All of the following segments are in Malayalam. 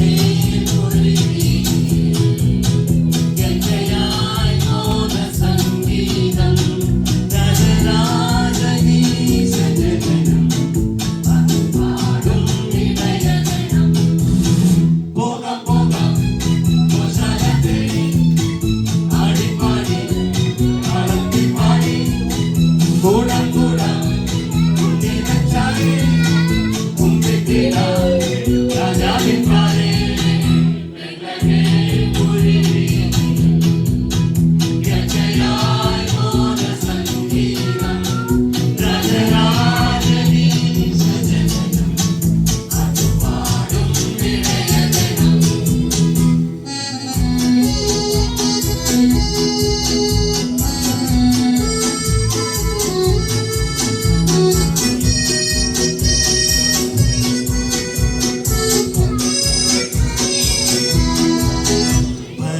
കൂടാം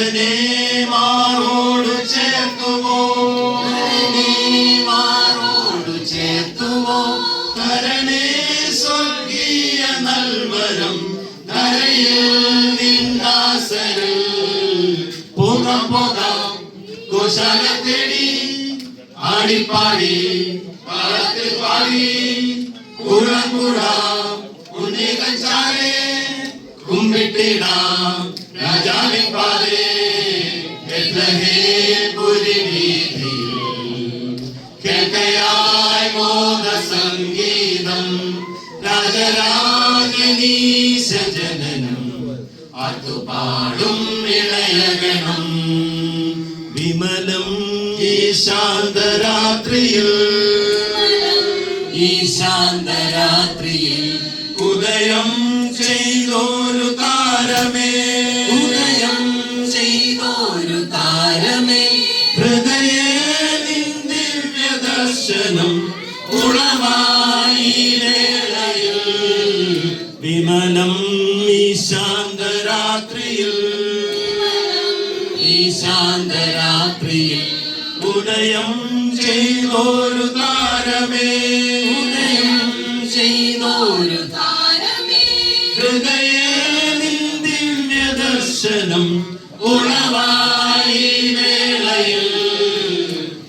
നരനെ മാറോട് ചേർത്തുവോ? നരനെ മാറോട് ചേർത്തുവോ? നരനെ സ്വർഗീയ നൽവരം നരയിൽ നിന്നാസരിൽ. പോകാം പോകാം ഗോശാല തേടി ആടിപ്പാടി പാടത്തിൽ പാടി. കൂടാം കുഴ ഉണ്ണികൾ ചാരേ. കുമ്പിട്ടിടാം. രാജാവിൻ കേൾക്കയായി മോദ സംഗീതം രാജരാജനീശ ജനനം അതുപാടും ഇളയഗണം വിമലം ഈ ശാന്തരാത്രിയിൽ ഈ ശാന്തരാത്രിയിൽ ഉദയം ചെയ്തോരു ഉളവായി വേളയിൽ വിമലം ഈ ശാന്തരാത്രിയിൽ ഈ ശാന്തരാത്രിയിൽ ഉദയം ചെയ്തോരു താരമേ. ഉദയം ചെയ്തോരു ഹൃദയ ദിവ്യ ദർശനം ഉളവായി വേളയിൽ.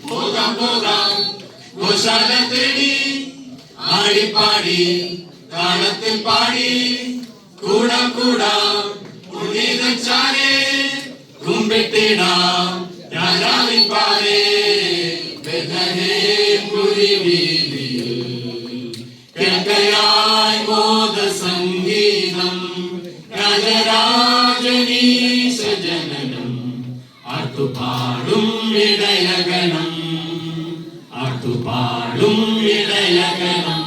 പോകാം പോകാം ഗോശാല പാടി പാടി. ഗാനത്തിൽ പാടി. കൂട കൂടാം. പുനീതം ചാരേ കുമ്പിട്ടിടാം. മോദ സംഗീതം രാജരാജനീശ ജനനം ആട്ടുപാടും ഇടയകണം ആട്ടുപാടും ഇടയകണം